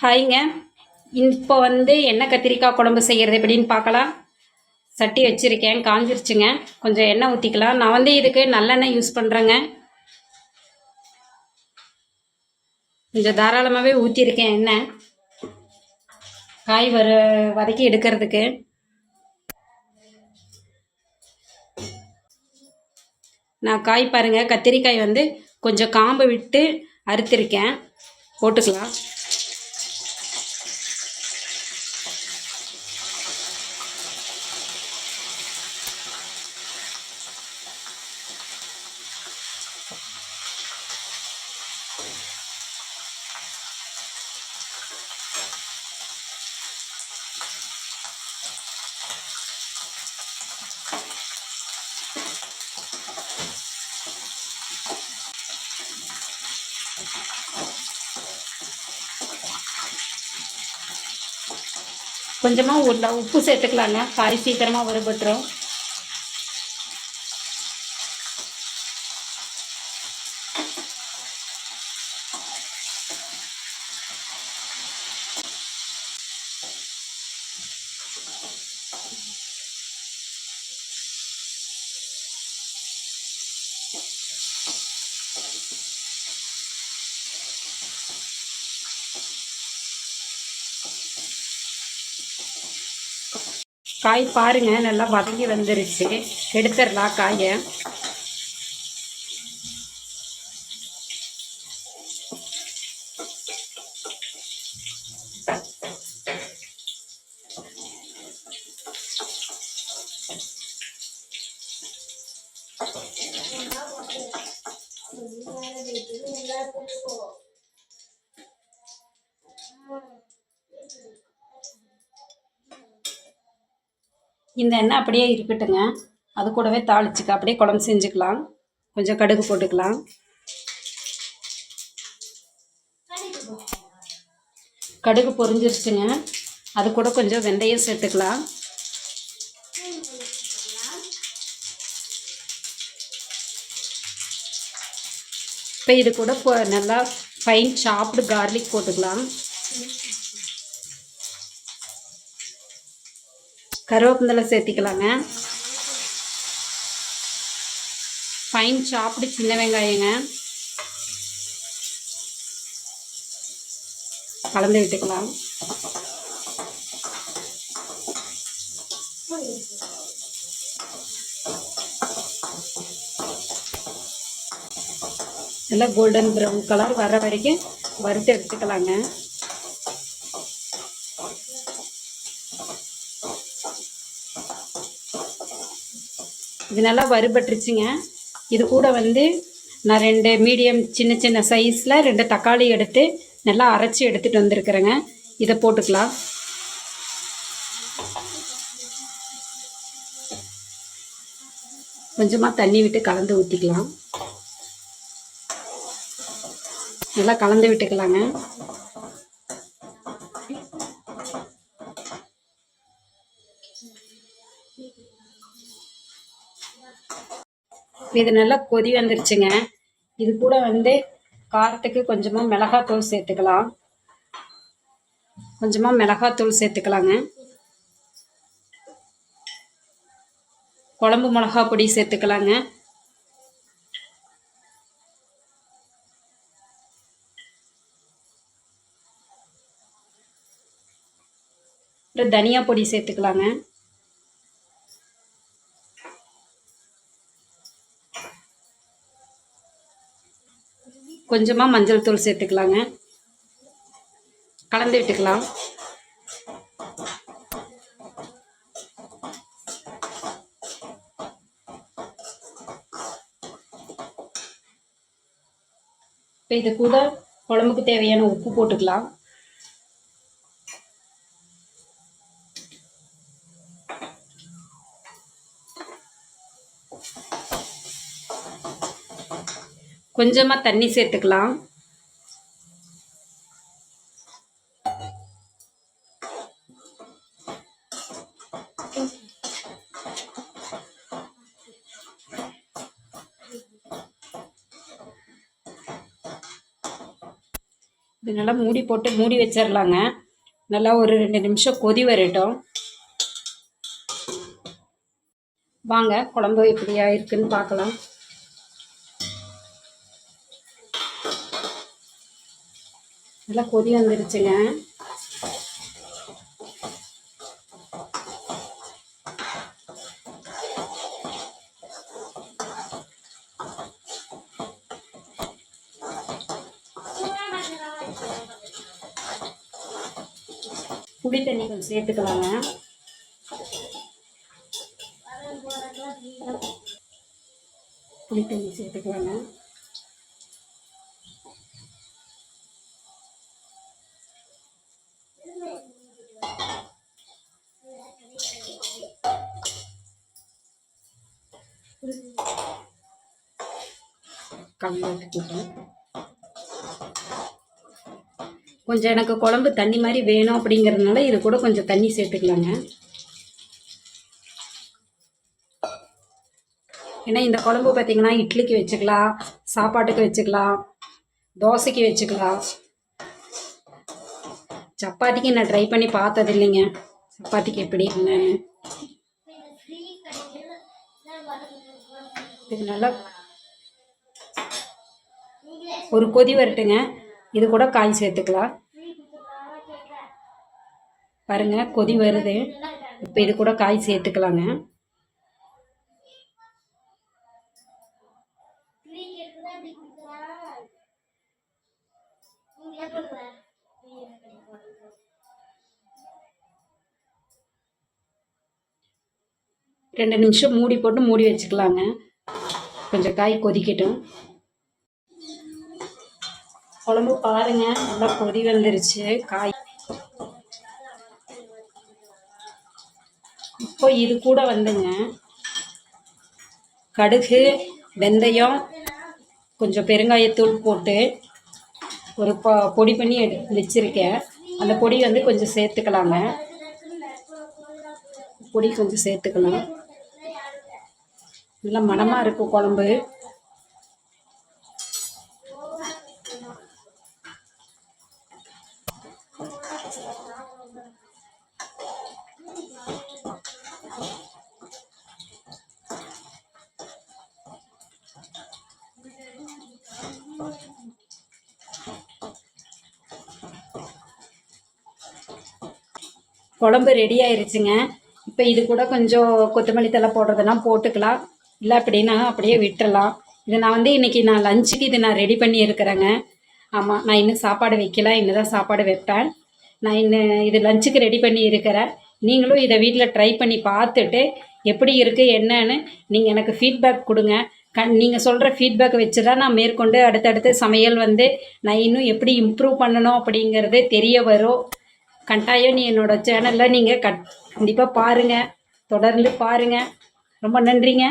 ஹாய்ங்க. இப்போ வந்து எண்ணெய் கத்திரிக்காய் குழம்பு செய்கிறது எப்படின்னு பார்க்கலாம். சட்டி வச்சுருக்கேன் காஞ்சிருச்சுங்க. கொஞ்சம் எண்ணெய் ஊற்றிக்கலாம் நான் வந்து இதுக்கு நல்லெண்ணெய் யூஸ் பண்ணுறேங்க கொஞ்சம் தாராளமாகவே ஊற்றிருக்கேன் எண்ணெய். காய் வர வதக்கி எடுக்கிறதுக்கு. நான் காய் பாருங்கள் கத்திரிக்காய் வந்து கொஞ்சம் காம்பு விட்டு அறுத்திருக்கேன். போட்டுக்கலாம். கொஞ்சமாக உள்ள உப்பு சேர்த்துக்கலாங்க. காய் சீக்கிரமாக வறுபட்டுரும். காய் பாருங்க நல்லா வதங்கி வந்துருச்சு. எடுத்துடலாம் காயை. இந்த எண்ணெய் அப்படியே இருக்கட்டுங்க. அது கூடவே தாளிச்சுக்க அப்படியே குழம்பு செஞ்சுக்கலாம். கொஞ்சம் கடுகு போட்டுக்கலாம். கடுகு பொரிஞ்சிருச்சுங்க. அது கூட கொஞ்சம் வெந்தயம் சேர்த்துக்கலாம். இப்போ இது கூட இப்போ நல்லா ஃபைன் சாப்பிடு கார்லிக் போட்டுக்கலாம். கருவேப்பந்தலை சேர்த்திக்கலாங்க. ஃபைன் சாப்பிடு சின்ன வெங்காயங்க. கலந்து விட்டுக்கலாம். நல்லா கோல்டன் ப்ரௌன் கலர் வர வரைக்கும் வறுத்து எடுத்துக்கலாங்க. இது நல்லா வறுபட்டுருச்சுங்க. இது கூட வந்து நான் ரெண்டு மீடியம் சின்ன சின்ன சைஸில் ரெண்டு தக்காளி எடுத்து நல்லா அரைச்சி எடுத்துகிட்டு வந்திருக்கிறேங்க. இதை போட்டுக்கலாம். கொஞ்சமாக தண்ணி விட்டு கலந்து ஊற்றிக்கலாம் நல்லா கலந்து விட்டுக்கலாங்க. இது நல்லா கொதி வந்துருச்சுங்க. இது கூட வந்து காரத்துக்கு கொஞ்சமாக மிளகாத்தூள் சேர்த்துக்கலாம். கொஞ்சமாக மிளகாத்தூள் சேர்த்துக்கலாங்க. குழம்பு மிளகா பொடி சேர்த்துக்கலாங்க. அப்புறம் தனியா பொடி சேர்த்துக்கலாங்க. கொஞ்சமாக மஞ்சள் தூள் சேர்த்துக்கலாங்க. கலந்து விட்டுக்கலாம். இப்போ இது கூட குழம்புக்கு தேவையான உப்பு போட்டுக்கலாம். கொஞ்சமாக தண்ணி சேர்த்துக்கலாம். இது நல்லா மூடி போட்டு மூடி வச்சிடலாங்க நல்லா ஒரு ரெண்டு நிமிஷம் கொதி வரட்டும். வாங்க குழம்பு எப்படியா இருக்குன்னு பார்க்கலாம். நல்லா கொதி வந்துருச்சுங்க. புளி தண்ணி கொஞ்சம் சேர்த்துக்கலாங்க. புளி தண்ணி சேர்த்துக்கலாங்க. கொஞ்சம் எனக்கு குழம்பு தண்ணி மாதிரி வேணும் அப்படிங்கிறதுனால இது கூட கொஞ்சம் தண்ணி சேர்த்துக்கலாங்க. ஏன்னா இந்த குழம்பு பார்த்தீங்கன்னா இட்லிக்கு வச்சுக்கலாம் சாப்பாட்டுக்கு வச்சுக்கலாம் தோசைக்கு வச்சுக்கலாம். சப்பாத்திக்கு நான் ட்ரை பண்ணி பார்த்தது இல்லைங்க சப்பாத்திக்கு எப்படி என்னன்னு. இது நல்லா ஒரு கொதி வரட்டுங்க. இது கூட காய் சேர்த்துக்கலாம். பாருங்க கொதி வருது. இப்போ இது கூட காய் சேர்த்துக்கலாங்க. ரெண்டு நிமிஷம் மூடி போட்டு மூடி வச்சுக்கலாங்க. கொஞ்சம் காய் கொதிக்கட்டும். குழம்பு பாருங்க. நல்லா கொதி வந்துருச்சு. காய். இப்போ இது கூட வந்துங்க. கடுகு வெந்தயம் கொஞ்சம் பெருங்காயத்தூள் போட்டு ஒரு பொ பொடி பண்ணி எடு வச்சுருக்கேன். அந்த பொடி வந்து கொஞ்சம் சேர்த்துக்கலாங்க. பொடி கொஞ்சம் சேர்த்துக்கலாம். நல்லா மணமாக இருக்கும் குழம்பு. குழம்பு ரெடி ஆயிருச்சுங்க. இப்போ இது கூட கொஞ்சம் கொத்தமல்லி தழை போடுறதுனா போட்டுக்கலாம். இல்லை அப்படின்னா அப்படியே விட்டுறலாம். இது நான் வந்து இன்றைக்கி நான் லஞ்சுக்கு இது நான் ரெடி பண்ணி இருக்கிறேங்க. ஆமாம் நான் இன்னும் சாப்பாடு வைக்கல. இன்னும் தான் சாப்பாடு வைப்பேன். நான் இன்னும் இது லஞ்சுக்கு ரெடி பண்ணி இருக்கிறேன். நீங்களும் இதை வீட்டில் ட்ரை பண்ணி பார்த்துட்டு எப்படி இருக்குது என்னன்னு நீங்கள் எனக்கு ஃபீட்பேக் கொடுங்க. கண் நீங்கள் சொல்கிற ஃபீட்பேக் வச்சு தான் நான் மேற்கொண்டு அடுத்தடுத்து சமையல் வந்து நான் இன்னும் எப்படி இம்ப்ரூவ் பண்ணணும் அப்படிங்கிறது தெரிய வரும். கண்டாயம் நீ என்னோட சேனலில் நீங்கள் கட் கண்டிப்பாக பாருங்கள் தொடர்ந்து பாருங்கள் ரொம்ப நன்றிங்க.